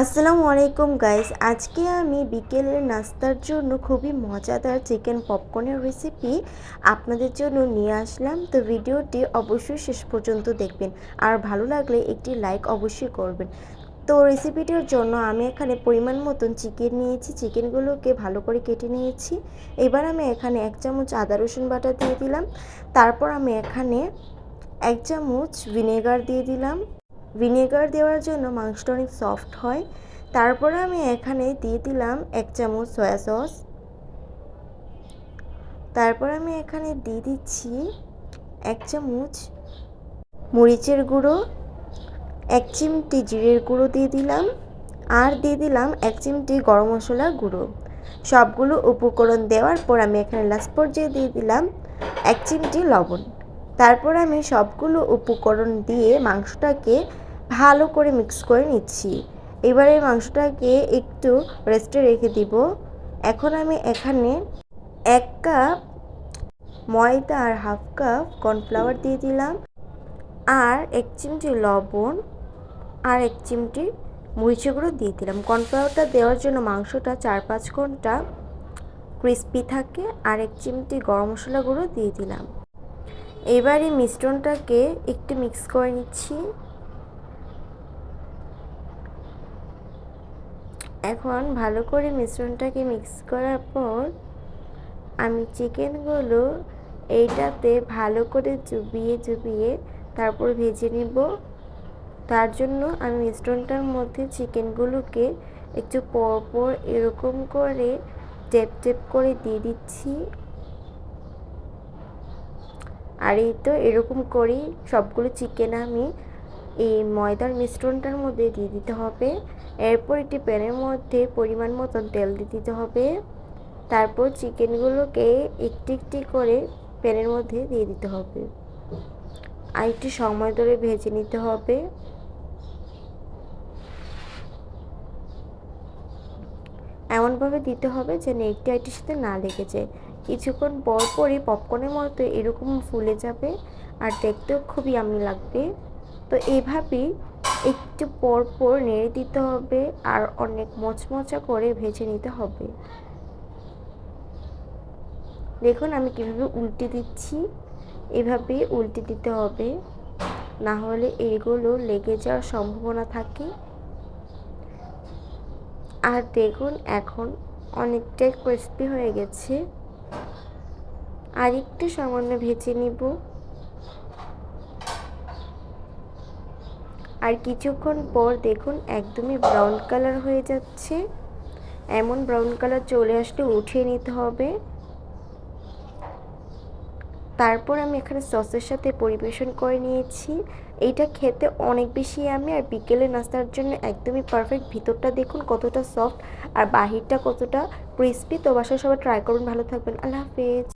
আসসালামু আলাইকুম গাইস আজকে আমি বিকেলের নাস্তার জন্য খুবই মজাদার চিকেন পপকর্নের রেসিপি আপনাদের জন্য নিয়ে আসলাম। তো ভিডিওটি অবশ্যই শেষ পর্যন্ত দেখবেন। আর ভালো লাগলে একটি লাইক অবশ্যই করবেন। তো রেসিপিটির জন্য আমি এখানে পরিমাণ মতন চিকেন নিয়েছি। চিকেনগুলোকে ভালো করে কেটে নিয়েছি। এবার আমি এখানে এক চামচ আদা রসুন বাটা দিয়ে দিলাম। তারপর আমি এখানে এক চামচ ভিনেগার দিয়ে দিলাম। ভিনেগার দেওয়ার জন্য মাংসটা অনেক সফট হয়। তারপরে আমি এখানে দিয়ে দিলাম এক চামচ সয়া সস। তারপর আমি এখানে দিয়ে দিচ্ছি এক চামচ মরিচের গুঁড়ো, এক চিমটি জিরের গুঁড়ো দিয়ে দিলাম, আর দিয়ে দিলাম এক চিমটি গরম মশলার গুঁড়ো। সবগুলো উপকরণ দেওয়ার পর আমি এখানে লাস্ট পর্যায়ে দিয়ে দিলাম এক চিমটি লবণ। তারপর আমি সবগুলো উপকরণ দিয়ে মাংসটাকে ভালো করে মিক্স করে নিচ্ছি। এবারে মাংসটাকে একটু রেস্টে রেখে দিব। এখন আমি এখানে এক কাপ ময়দা আর হাফ কাপ কর্নফ্লাওয়ার দিয়ে দিলাম। আর এক চিমটি লবণ আর এক চিমটি মরিচে গুঁড়ো দিয়ে দিলাম। কর্নফ্লাওয়ারটা দেওয়ার জন্য মাংসটা চার পাঁচ ঘণ্টা ক্রিস্পি থাকে আর এক চিমটি গরম মশলা গুঁড়ো দিয়ে দিলাম। এবার এই মিশ্রণটাকে একটু মিক্স করে নিচ্ছি। এখন ভালো করে মিশ্রণটাকে মিক্স করার পর আমি চিকেনগুলো এইটাতে ভালো করে চুবিয়ে চুবিয়ে তারপর ভেজে নেব। তার জন্য আমি মিশ্রণটার মধ্যে চিকেনগুলোকে একটু পরপর এরকম করে টেপ টেপ করে দিয়ে দিচ্ছি। আর এই তো এরকম করেই সবগুলো চিকেন আমি এই ময়দার মিশ্রণটার মধ্যে দিয়ে দিতে হবে। এরপর একটি প্যানের মধ্যে পরিমাণ মতন তেল দিয়ে দিতে হবে। তারপর চিকেনগুলোকে একটি একটি করে প্যানের মধ্যে দিয়ে দিতে হবে। আর একটু সময় ধরে ভেজে নিতে হবে। এমনভাবে দিতে হবে যেন একটি আইটির সাথে না লেগে যায়। কিছুক্ষণ পর পরই পপকর্নের মতো এরকম ফুলে যাবে। আর দেখতেও খুবই আমি লাগবে। তো এইভাবেই একটু পর পর নেড়ে দিতে হবে আর অনেক মচমচা করে ভেজে নিতে হবে। দেখুন আমি কীভাবে উল্টে দিচ্ছি। এভাবেই উল্টে দিতে হবে। না হলে এগুলো লেগে যাওয়ার সম্ভাবনা থাকে। আর দেখুন এখন অনেকটাই ক্রিস্পি হয়ে গেছে। আর একটু সামান্য ভেজে নিব। আর কিছুক্ষণ পর দেখুন একদমই ব্রাউন কালার হয়ে যাচ্ছে। এমন ব্রাউন কালার চলে আসলে উঠিয়ে নিতে হবে। তারপর আমি এখানে সসের সাথে পরিবেশন করে নিয়েছি। এইটা খেতে অনেক বেশি আমি আর বিকেলে নাস্তার জন্য একদমই পারফেক্ট ভিতরটা দেখুন কতটা সফট আর বাহিরটা কতটা ক্রিস্পি তো বাসায় সবাই ট্রাই করুন। ভালো থাকবেন। আল্লাহ হাফেজ।